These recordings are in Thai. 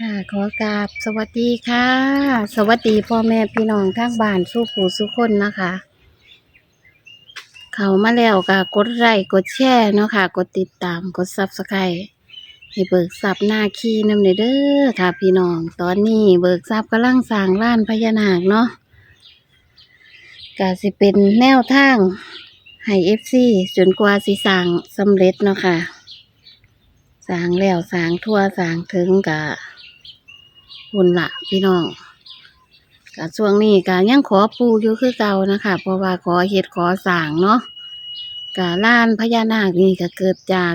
ค่ะขอกราบสวัสดีค่ะ สวัสดีพ่อแม่พี่น้องทางบ้านสู้ผู้สุคนนะคะ เขามาแล้วก็กดไลค์กดแชร์เนาะค่ะ กดติดตามกดซับสไครต์ให้เบิกทรัพย์หน้าขี้นำเด้อค่ะ พี่น้อง ตอนนี้เบิกทรัพย์กำลังสร้างล้านพญานาคเนาะก็สิเป็นแนวทางให้เอฟซีจนกว่าสิสร้างสำเร็จเนาะค่ะสร้างแล้วสร้างทั่วสร้างถึงกะ หุ่นละพี่น้องกะช่วงนี้กะยังขอปูอยู่คือเก่านะคะเพราะว่าขอเฮ็ดขอสางเนาะกะล้านพญานาคนี่ก็เกิดจาก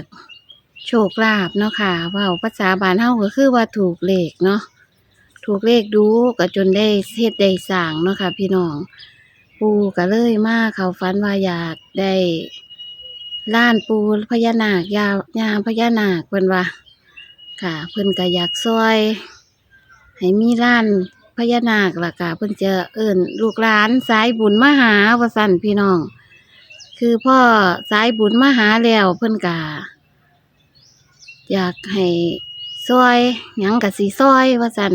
โชคลาภเนาะค่ะว่าภาษาบานเฮาก็คือว่าถูกเลขเนาะถูกเลขดูก็จนได้เฮ็ดได้สร้างเนาะค่ะพี่น้อง ปูก็เลยมาเขาฝันว่าอยากได้ล้านปูพญานาคยาวยางพญานาคเพิ่นว่าค่ะ เพิ่นก็อยากซอย ให้มีล้านพญานาคล่ะค่ะเพิ่นจะเอิ้นลูกหลานสายบุญมาหาว่าซั่นพี่น้อง คือพ่อสายบุญมาหาแล้วเพิ่นก็อยากให้ซอยหยังก็สิซอยว่าซั่น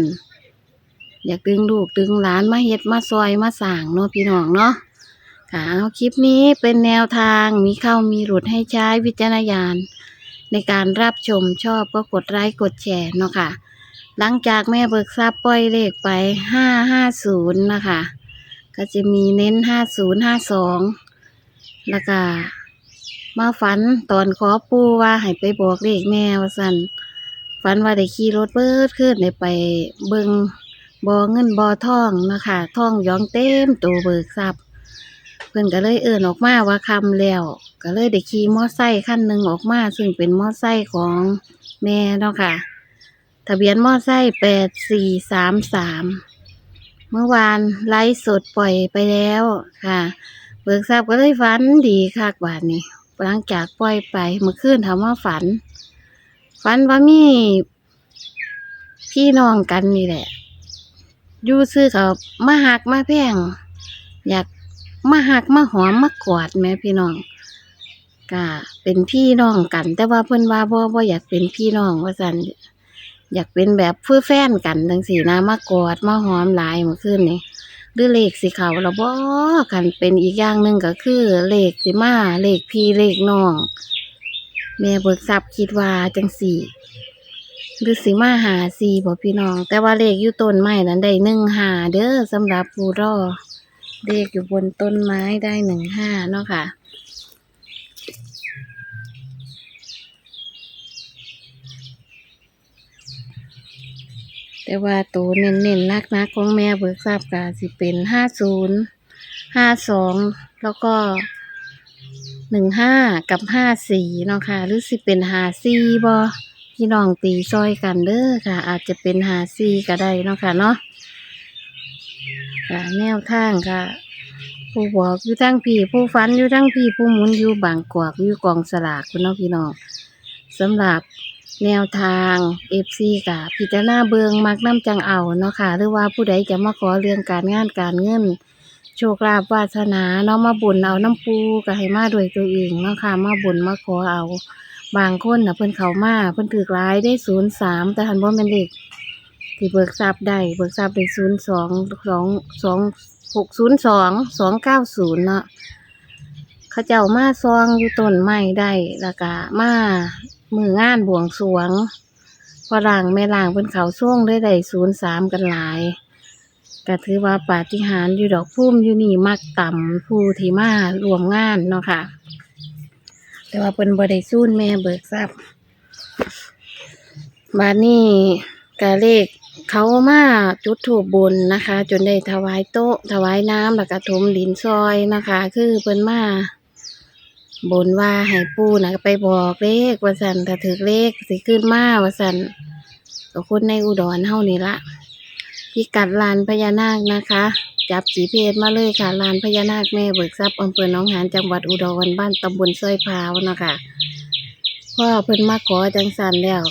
อยากดึงลูกดึงหลานมาเฮ็ดมาซอยมาสร้างเนาะพี่น้องเนาะค่ะเอาคลิปนี้เป็นแนวทางมีเข้ามีหลุดให้ใช้วิจารณญาณในการรับชมชอบก็กดไลค์กดแชร์เนาะค่ะ หลังจากแม่เบิกทราบปล่อยเลขไปห้าห้าศูนย์นะคะ ก็จะมีเน้นห้าศูนย์ห้าสองแล้วก็มาฝันตอนขอปูว่าให้ไปบอกเลขแม่ว่าสันฝันว่าได้ขี่รถเบิดขึ้นได้ไปเบิงบอเงินบอทองนะคะทองหยองเต็มตัวเบิกทรัพย์เพิ่อนก็เลยเอิ่นออกมาว่าคำแล้ว ก็เลยได้ขี่มอไซค์คันหนึ่งออกมา ซึ่งเป็นมอไซค์ของแม่เนาะค่ะ ทะเบียนมอไซค์แปดสี่สามสามเมื่อวานไลฟ์สดปล่อยไปแล้วค่ะ เบิกทรัพย์ก็เลยฝันดีคักบาทนี้หลังจากปล่อยไปเมื่อคืนถามว่าฝัน ฝันว่ามีพี่น้องกันนี่แหละยู่ซื้อเขามาหักมาแพงอยากมาหักมาหอมมากอดแม่พี่น้องก็เป็นพี่น้องกัน แต่ว่าเพิ่นว่าบ่บ่อยากเป็นพี่น้องว่าซั่น อยากเป็นแบบเพื่อแฟนกันจังซี่นะมากอดมาหอมหลายเมื่อคืนนี้หรือเลขสิเขาแล้วบ่กันเป็นอีกอย่างหนึ่งก็คือ เลขสิมาเลขพี่เลขน้องแม่เบิกทรัพย์คิดว่าจังสี่หรือสิมาหาสีบ่พี่น้อง แต่ว่าเลขอยู่ต้นไม้นั้นได้หนึ่งหาเด้อสำหรับผู้รอเลขอยู่บนต้นไม้ได้หนึ่งห้าเนาะค่ะ แต่ว่าตัวเน้นๆนักนักของแม่เบิกทราบกาสิเป็นห้าศูนย์ห้าสองแล้วก็หนึ่งห้ากับห้าสี่เนาะค่ะ หรือสิเป็นหาสี่บ่พี่น้องตีซอยกันเด้อค่ะ อาจจะเป็นหาสี่ก็ได้เนาะค่ะเนาะค่ะแนวทางค่ะ ผู้บอกอยู่ทั้งพี่ผู้ฟันอยู่ทั้งพี่ผู้หมุนอยู่บางกวากอยู่กองสลากคุณเนาะพี่น้องสำหรับ แนวทางเอฟซีกับพิจารณาเบิงมักน้ำจังเอาเนาะค่ะ หรือว่าผู้ใดจะมาขอเรื่องการงานการเงิน โชคลาภวาสนาเนาะมาบุญเอาน้ำปูก็ให้มาด้วยตัวเองเนาะค่ะมาบุญมาขอเอา บางคนนะเพิ่นเขามาเพิ่นถือร้ายได้ศูนย์สามแต่หันบ่แม่นเด็กที่เบิกทรัพย์ได้เบิกทรัพย์ได้ศูนย์สองสองสองหกศูนย์สองสองเก้าศูนย์เนาะเขาเจ้ามาซองอยู่ต้นไม้ได้แล้วก็มา มืองานบวงสรวงพอล่างแม่ล่างเพิ่นเขาช่วงได้ได้ศูนย์สามกันหลายก็ถือว่าปาฏิหาริย์อยู่ดอกพุ่มอยู่นี่มักต่ำผู้ที่มารวมงานเนาะค่ะ แต่ว่าเพิ่นบ่ได้ซูนแม่เบิกทรัพย์บาดนี้กะเลขเขามาจุดถูกบุญนะคะ จนได้ถวายโต๊ะถวายน้ำแล้วก็ถมดินซอยนะคะ คือเพิ่นมา บนว่าให้ปู่นะไปบอกเลขว่าสันถ้าถือเลขสิขึ้นมาว่าสันก็คนในอุดรเฮานี่ละพิกัดลานพญานาคนะคะ จับจีเพจมาเลยค่ะลานพญานาคแม่เบิกทรัพย์อำเภอหนองหานจังหวัดอุดรบ้านตำบลสร้อยพาวนะคะพ่อเพิ่นมาขอจังสันแล้ว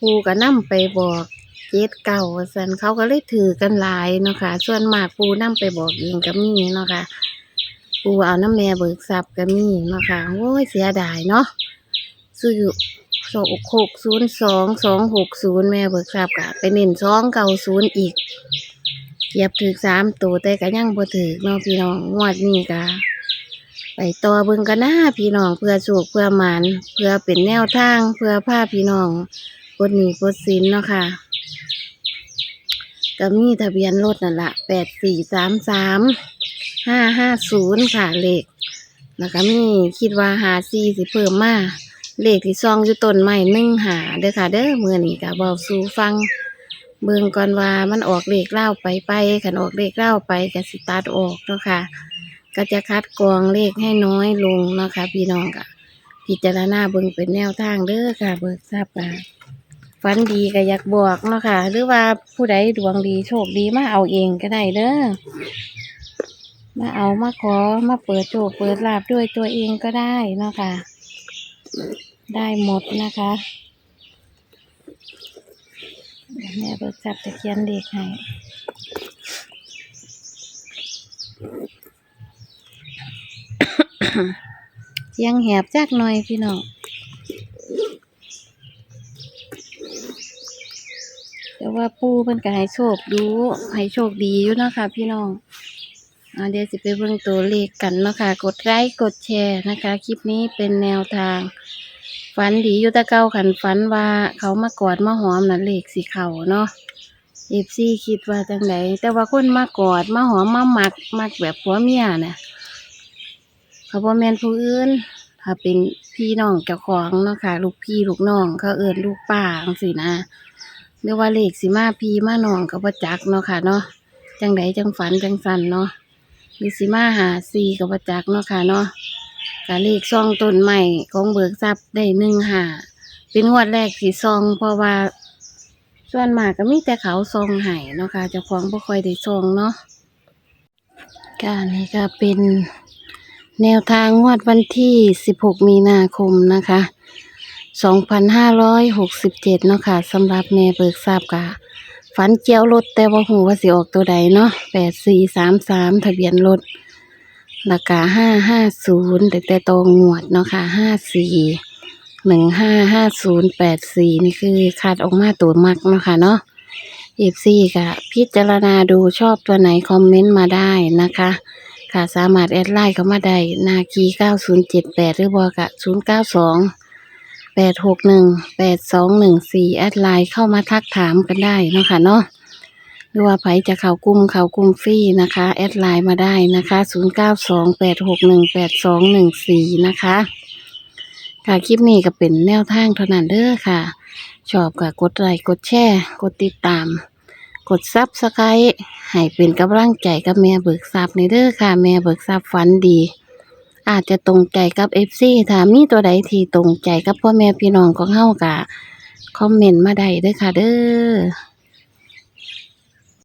ปู่ก็นำไปบอกเจ็ดเก่าว่าสันเขาก็เลยถือกันหลายเนาะค่ะส่วนมากปู่นำไปบอกเองก็มีเนาะค่ะ ปูเอาน้ำแม่เบิกทรัพย์ก็มีเนาะค่ะโอ้ยเสียดายเนาะซื้อสองหกศูนย์สองสองหกศูนย์แม่เบิกทราบกะไปเน้นสองเก้าศูนย์อีกเหยียบถือสามตัวแต่ก็ยังบ่ถือเนาะพี่น้องงวดนี้กะไปต่อเบิ่งกันนะพี่น้องเพื่อสุขเพื่อหมานเพื่อเป็นแนวทางเพื่อพาพี่น้องปดหนี้ปดสินเนาะค่ะก็มีทะเบียนรถนั่นละแปดสี่สามสาม ห้าห้าศูนย์ค่ะเลขแล้วก็มีคิดว่าหาสี่สิเพิ่มมาเลขที่ซองอยู่ต้นไม้หนึ่งหาเด้อค่ะ เด้อเมื่อนี้ก็บอกสู่ฟัง เบิ่งก่อนว่ามันออกเลขเล่าไปไปขันออกเลขเล่าไปก็สิตัดออกเนาะค่ะ ก็จะคัดกรองเลขให้น้อยลงเนาะค่ะพี่น้องก็พิจารณาเบิ่งเป็นแนวทางเด้อค่ะ เบิกทราบค่ะฝันดีก็อยากบอกเนาะค่ะ หรือว่าผู้ใดดวงดีโชคดีมาเอาเองก็ได้เด้อ มาเอามาขอมาเปิดโชคเปิดลาบด้วยตัวเองก็ได้เนาะค่ะ ได้หมดนะคะแม่เบิกจับจะเขียนเด็กให้เสียงแหบจักหน่อยพี่น้องแต่ว่าปูเพิ่นก็ให้โชคดูให้โชคดีอยู่นะคะพี่น้อง เดี๋ยวสิไปเบิ่งตัวเลขกันเนาะค่ะ กดไลค์กดแชร์นะคะ คลิปนี้เป็นแนวทาง ฝันดีอยู่ตะเก่าขันฝันว่าเขามากอดมาหอมนั่นเลขสีเขาเนาะเอฟซีคิดว่าจังไดแต่ว่าคนมากอดมาหอมมามักมักแบบผัวเมียเนี่ยเขาบ่แม่นผู้อื่นถ้าเป็นพี่น้องเจ้าของเนาะค่ะ ลูกพี่ลูกน้องเขาเอิ้นลูกป้าจังซี่นะเรียกว่าเลขสิมาพีมาน้องก็บ่จักเนาะค่ะเนาะจังใดจังฝันจังสันเนาะ หรือสิมาหาซีก็บ่จักเนาะค่ะเนาะกะเลขซองต้นใหม่ของเบิกทรัพย์ได้หนึ่งหาเป็นงวดแรกที่ซอง เพราะว่า ส่วนมากก็มีแต่เขาซองให้เนาะค่ะเจ้าของบ่ค่อยได้ซองเนาะค่ะนี่ก็เป็นแนวทางงวดวันที่ 16 มีนาคมนะคะ 2,567 เนาะค่ะสำหรับแม่เบิกทราบกะ ฝันเจียวรถแต่ว่าหูว่าสิออกตัวใดเนาะ8433ทะเบียนรถราคา550แต่แต่ตองงวดเนาะค่ะ54 155084นี่คือคัดออกมาตัวมักเนาะค่ะเนาะ FC กะพิจารณาดูชอบตัวไหนคอมเมนต์มาได้นะคะ ค่ะสามารถแอดไลน์เข้ามาได้นาคี9078หรือบอกะ092 แปดหกหนึ่งแปดสองหนึ่งสี่แอดไลน์เข้ามาทักถามกันได้เนาะคะเนาะหรือว่าไผจะเขากลุ่มเขากลุ่มฟรีนะคะ แอดไลน์มาได้นะคะศูนย์เก้าสองแปดหกหนึ่งแปดสองหนึ่งสี่นะคะค่ะคลิปนี้ก็เป็นแนวทางเท่านั้นเด้อค่ะ ชอบก็กดไลค์กดแชร์กดติดตาม กดซับสไครต์ให้เป็นกำลังใจกับแม่เบิกทรัพย์ในเด้อค่ะ แม่เบิกทรัพย์ฝันดี อาจจะตรงใจกับเอฟซีถามีตัวใดที่ตรงใจกับพ่อแม่พี่น้องของเฮากะคอมเมนต์มาได้เด้อค่ะเด้อ